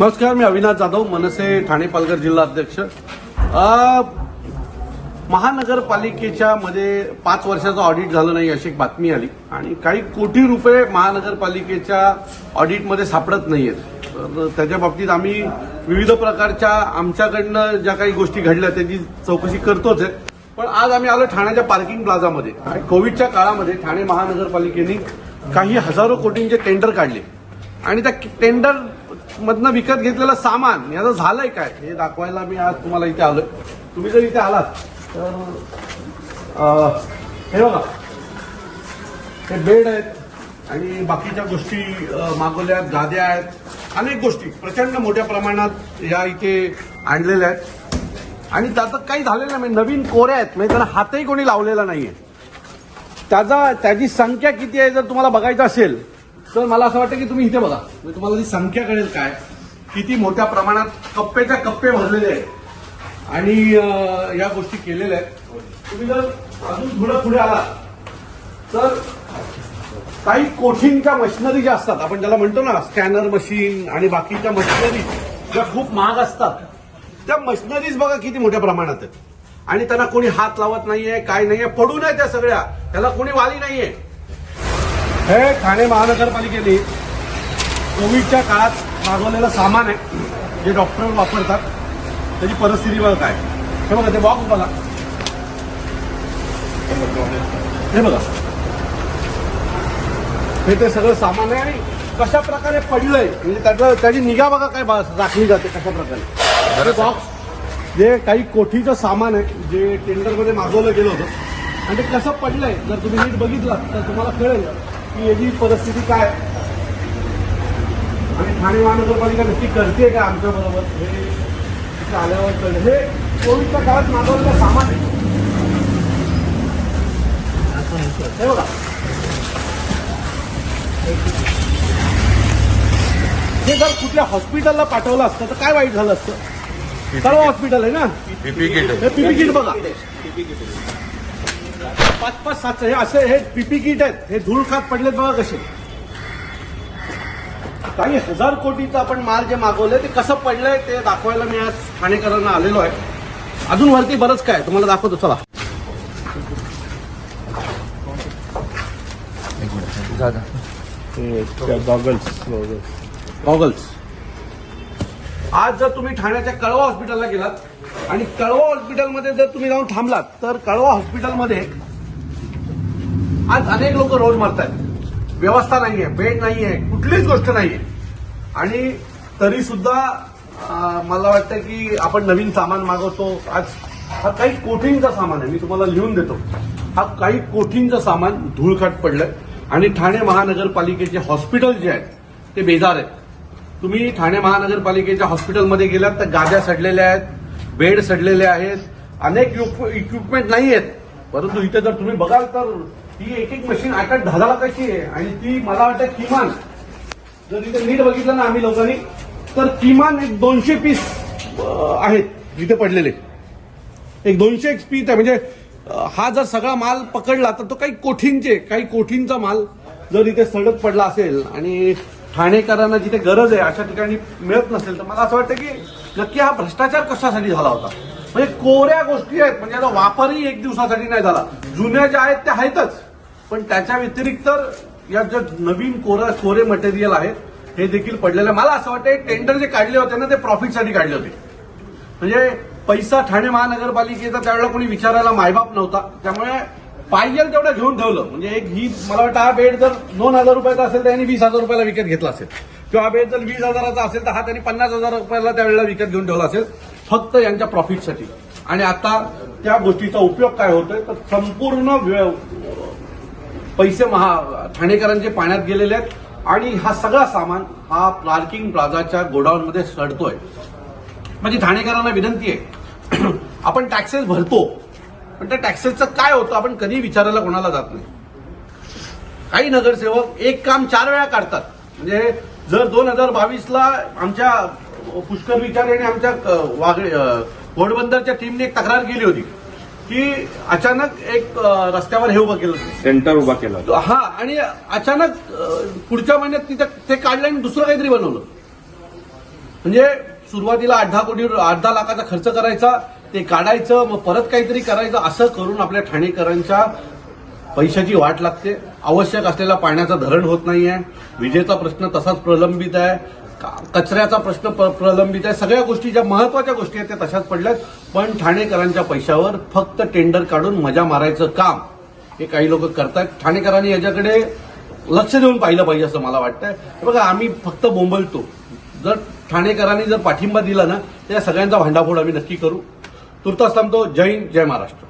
नमस्कार मी अविनाश जाधव मनसे ठाणे पालघर जिल्हा अध्यक्ष. महानगरपालिकेच्या मध्ये पाच वर्षाचं ऑडिट झालं नाही अशी एक बातमी आली. आणि काही कोटी रुपये महानगरपालिकेच्या ऑडिटमध्ये सापडत नाहीयेत. तर त्याच्या बाबतीत आम्ही विविध प्रकारच्या आमच्याकडनं ज्या काही गोष्टी घडल्या त्याची चौकशी करतोच आहे. पण आज आम्ही आलो ठाण्याच्या पार्किंग प्लाझामध्ये आणि कोविडच्या काळामध्ये ठाणे महानगरपालिकेने काही हजारो कोटींचे टेंडर काढले. आणि त्या टेंडर मधनं विकत घेतलेलं सामान याचं झालंय काय? हे दाखवायला मी आज तुम्हाला इथे आलोय. तुम्ही जर इथे आलात तर हे बघा. हे बेड आहेत आणि बाकीच्या गोष्टी मागवल्या आहेत गाद्या आहेत. अनेक गोष्टी प्रचंड मोठ्या प्रमाणात या इथे आणलेल्या आहेत. आणि त्याचं काही झालेलं नाही. म्हणजे नवीन कोऱ्या आहेत. म्हणजे त्याला हातही कोणी लावलेला नाहीये. त्याचा त्याची संख्या किती आहे जर तुम्हाला बघायचं असेल तर मला असं वाटतं की तुम्ही इथे बघा. म्हणजे तुम्हाला ती संख्या कळेल काय किती मोठ्या प्रमाणात कप्पेच्या कप्पे भरलेले आहेत. आणि या गोष्टी केलेल्या आहेत. तुम्ही जर अजून थोडं पुढे आला तर काही कोठींच्या मशिनरी ज्या असतात आपण ज्याला म्हणतो ना स्कॅनर मशीन आणि बाकीच्या मशिनरी ज्या खूप महाग असतात त्या मशिनरीज बघा किती मोठ्या प्रमाणात आहेत. आणि त्यांना कोणी हात लावत नाहीये काय नाहीये पडू नये त्या सगळ्या. त्याला कोणी वाली नाहीये. हे ठाणे महानगरपालिकेने कोविडच्या काळात मागवलेलं सामान आहे जे डॉक्टर वापरतात त्याची परिस्थिती बघा काय. हे बघा ते बॉक्स बघा. हे बघा. हे ते सगळं सामान आहे आणि कशा प्रकारे पडलंय म्हणजे त्याचं त्याची निगा बघा काय राखली जाते कशा प्रकारे हे बॉक्स जे काही कोठीचं सामान आहे जे टेंडरमध्ये मागवलं गेलं होतं आणि ते कसं पडलंय जर तुम्ही नीट बघितलं तर तुम्हाला कळेल. की याची परिस्थिती काय. आणि ठाणे महानगरपालिका नक्की करते का आमच्या बरोबर? हे तिथे आल्यावर कळलं. हे कोविडच्या काळात मागवलेलं सामान आहे. हे बघा. हे जर कुठल्या हॉस्पिटलला पाठवलं असतं तर काय वाईट झालं असतं? सर्व हॉस्पिटल आहे ना? पीपी किट हे पीपी किट बघा. पाच पाच सात हे असे हे पीपी किट आहेत. हे धूळ खात पडलेत बघा कसे. काही हजार कोटीचं आपण माल जे मागवलंय ते कसं पडलंय ते दाखवायला मी आज ठाणेकरांना आलेलो आहे. अजून वरती बरंच काय तुम्हाला दाखवतो चला. गॉगल्स गॉगल्स आज जर तुम्ही ठाण्याच्या कळवा हॉस्पिटलला गेलात आणि कळवा हॉस्पिटलमध्ये जर तुम्ही जाऊन थांबलात तर कळवा हॉस्पिटलमध्ये आज अनेक लोक रोज मरत व्यवस्था नाहीये बेड नाहीये कुठलीच गोष्ट नाहीये. आणि तरी सुद्धा मला वाटतं की आपण नवीन सामान मागवतो. आज हा काही कोटींचा सामान आहे मी तुम्हाला लिहून देतो. हा काही कोठींचं सामान धूळखाट पडलंय. आणि ठाणे महानगरपालिकेचे हॉस्पिटल जे आहेत ते बेजार आहेत. तुम्ही ठाणे महानगरपालिकेच्या हॉस्पिटलमध्ये गेलात तर गाद्या सडलेल्या आहेत. बेड सडलेले आहेत. अनेक इक्विपमेंट नाही आहेत परंतु इथे जर तुम्ही बघाल तर ही एक एक मशीन आठ आठ दहा लाखाची आहे. आणि ती मला वाटतं किमान जर इथे नीट बघितलं ना आम्ही लोकांनी तर किमान एक दोनशे पीस आहेत इथे पडलेले. एक दोनशे एक पीस आहे. म्हणजे हा जर सगळा माल पकडला तर तो काही कोठींचे काही कोठींचा माल जर इथे सडक पडला असेल आणि ठाणेकरांना जिथे गरज आहे अशा ठिकाणी मिळत नसेल तर मला असं वाटतं की नक्की हा भ्रष्टाचार कशासाठी झाला होता? म्हणजे कोऱ्या गोष्टी आहेत. म्हणजे याचा वापरही एक दिवसासाठी नाही झाला. जुन्या ज्या आहेत त्या आहेतच. पण त्याच्या व्यतिरिक्त या ज्या नवीन कोरा कोरे मटेरियल आहेत हे देखील पडलेलं आहे. मला असं वाटतं टेंडर जे काढले होते ना ते प्रॉफिटसाठी काढले होते. म्हणजे पैसा ठाणे महानगरपालिकेचा त्यावेळेला कोणी विचारायला मायबाप नव्हता. त्यामुळे पाहिजे तेवढं घेऊन ठेवलं. म्हणजे एक ही मला वाटतं हा बेड जर दोन हजार रुपयाचा असेल तर यांनी वीस हजार रुपयाला विकत घेतला असेल. किंवा हा बेड जर वीस हजाराचा असेल तर हा त्यांनी पन्नास हजार रुपयाला त्यावेळेला विकत घेऊन ठेवला असेल. फक्त यांच्या प्रॉफिटसाठी आणि आता त्या गोष्टीचा उपयोग काय होतोय? तर संपूर्ण पैसे महा ठाणेकरांचे पाण्यात गेलेले आहेत. आणि हा सगळा सामान हा पार्किंग प्लाझाच्या गोडाऊनमध्ये सडतोय. म्हणजे ठाणेकरांना विनंती आहे. आपण टॅक्सेस भरतो. पण त्या टॅक्सेसचं काय होतं आपण कधी विचारायला कोणाला जात नाही काही नगरसेवक एक काम चार वेळा काढतात म्हणजे जर दोन हजार बावीसला आमच्या पुष्कर विचारे आणि आमच्या वागळे घोडबंदरच्या टीमने एक तक्रार केली होती की अचानक एक रस्त्यावर हे उभं केलं. सेंटर उभा केला. हा आणि अचानक पुढच्या महिन्यात तिथं ते काढलं आणि दुसरं काहीतरी बनवलं म्हणजे सुरुवातीला आठ दहा कोटी आठ दहा लाखाचा खर्च करायचा ते काढायचं मग परत काहीतरी करायचं असं करून आपल्या ठाणेकरांच्या पैशाची वाट लागते. आवश्यक असलेला पाण्याचं धरण होत नाही आहे विजेचा प्रश्न तसाच प्रलंबित आहे. का- कचऱ्याचा प्रश्न प्र- प्रलंबित आहे. सगळ्या गोष्टी ज्या महत्त्वाच्या गोष्टी आहेत त्या तशाच पडल्यात. पण ठाणेकरांच्या पैशावर फक्त टेंडर काढून मजा मारायचं काम हे काही लोक करतात. ठाणेकरांनी याच्याकडे लक्ष देऊन पाहिलं पाहिजे असं मला वाटतंय. बघा आम्ही फक्त बोंबलतो. जर ठाणेकरांनी जर पाठिंबा दिला ना तर या सगळ्यांचा भांडाफोड आम्ही नक्की करू. तुर्तास थांबतो जय हिंद जय महाराष्ट्र.